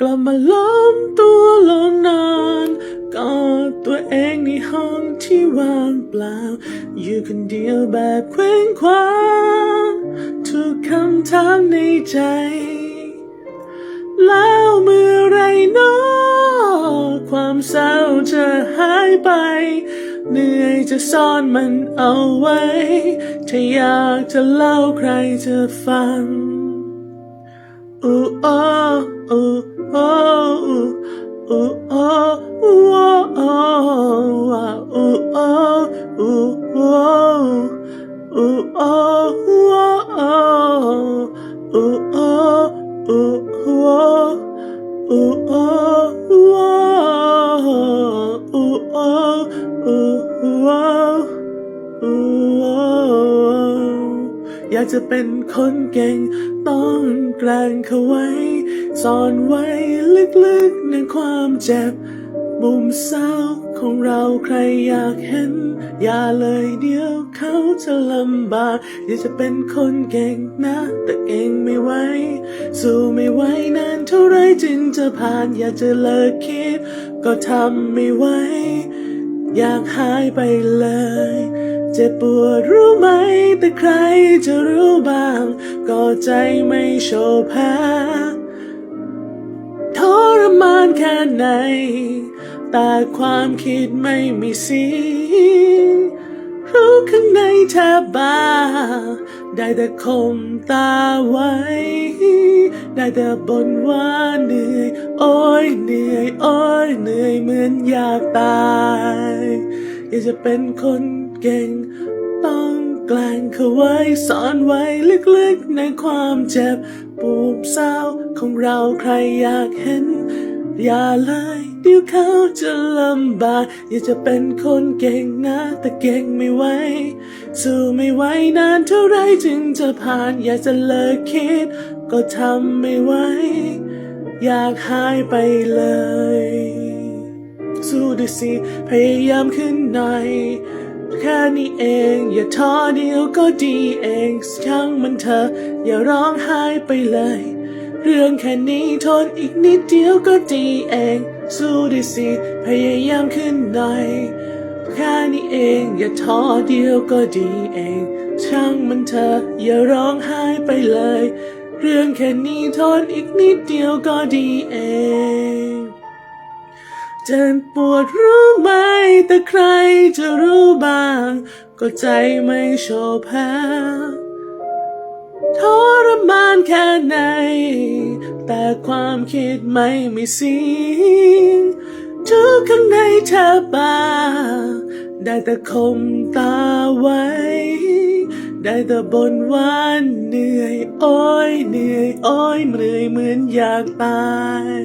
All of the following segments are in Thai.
กลับมาล้อมตัวลงนอนกอดตัวเองในห้องที่ว่างเปล่า อยู่คนเดียวแบบเคว้งคว้างทุกคำถามในใจ แล้วเมื่อไรนอความเศร้าจะหายไป เหนื่อยจะซ่อนมันเอาไว้ ถ้าอยากจะเล่าใครจะฟัง ooh oh ooh oh ooh ooh oh ooh oh ooh oh ooh oh ooh oh ooh oh ooh oh ooh oh อยากจะเป็นคนเก่ง ต้องแกล้งเขาไว้ ซ่อนไว้ลึกๆในความเจ็บ มุมเศร้าของเราใครอยากเห็น อย่าเลยเดี๋ยวเขาจะลำบากอยากจะเป็นคนเก่งนะ แต่เก่งไม่ไหวสู้ไม่ไหวนานเท่าไรจึงจะผ่าน อยากจะเลิกคิด ก็ทำไม่ไหว อยากหายไปเลย เจ็บปวดรู้ไหม แต่ใครจะรู้บ้าง ก็ใจไม่โชว์แพ้ทรมานแค่ไหน แต่ความคิดไม่มีสีรู้ข้างในแทบบ้า ได้แต่คมตาไว้ ได้แต่บนว่าเหนื่อยโอ้ยเหนื่อยโอ้ยเหนื่อยเหมือนอยากตายอยากจะเป็นคนเก่ง ต้องแกล้งเขาไว้สอนไว้ลึกๆในความเจ็บปวดเศร้าของเราใครอยากเห็น อย่าเลยเดี๋ยวเขาจะลำบากอยากจะเป็นคนเก่งนะ แต่เก่งไม่ไหวสู้ไม่ไหวนานเท่าไรจึงจะผ่าน อยากจะเลิกคิด ก็ทำไม่ไหวอยากหายไปเลย สู้ด้วยสิพยายามขึ้นหน่อยแค่นี้เอง อย่าท้อเดียวก็ดีเองช่างมันเถอะอย่าร้องไห้ไปเลย เรื่องแค่นี้ทนอีกนิดเดียวก็ดีเอง สู้ด้วยสิพยายามขึ้นหน่อยแค่นี้เองอย่าท้อเดียวก็ดีเอง ช่างมันเถอะอย่าร้องไห้ไปเลย เรื่องแค่นี้ทนอีกนิดเดียวก็ดีเองเจ็บปวดรู้ไหมแต่ใครจะรู้บ้าง ก็ใจไม่โชว์แพ้ ทรมานแค่ไหน แต่ความคิดไม่มีสียงทุกข้างในแทบบ้าได้แต่คมตาไว้ ได้แต่บนว่าเหนื่อยโอ้ยเหนื่อยโอ้ยเหนื่อยเหมือนอยากตาย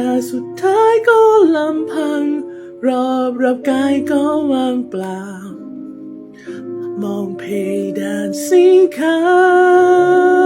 แต่สุดท้ายก็ลำพัง รอบรับกายก็ว่างเปล่า มองเพดานสีขาว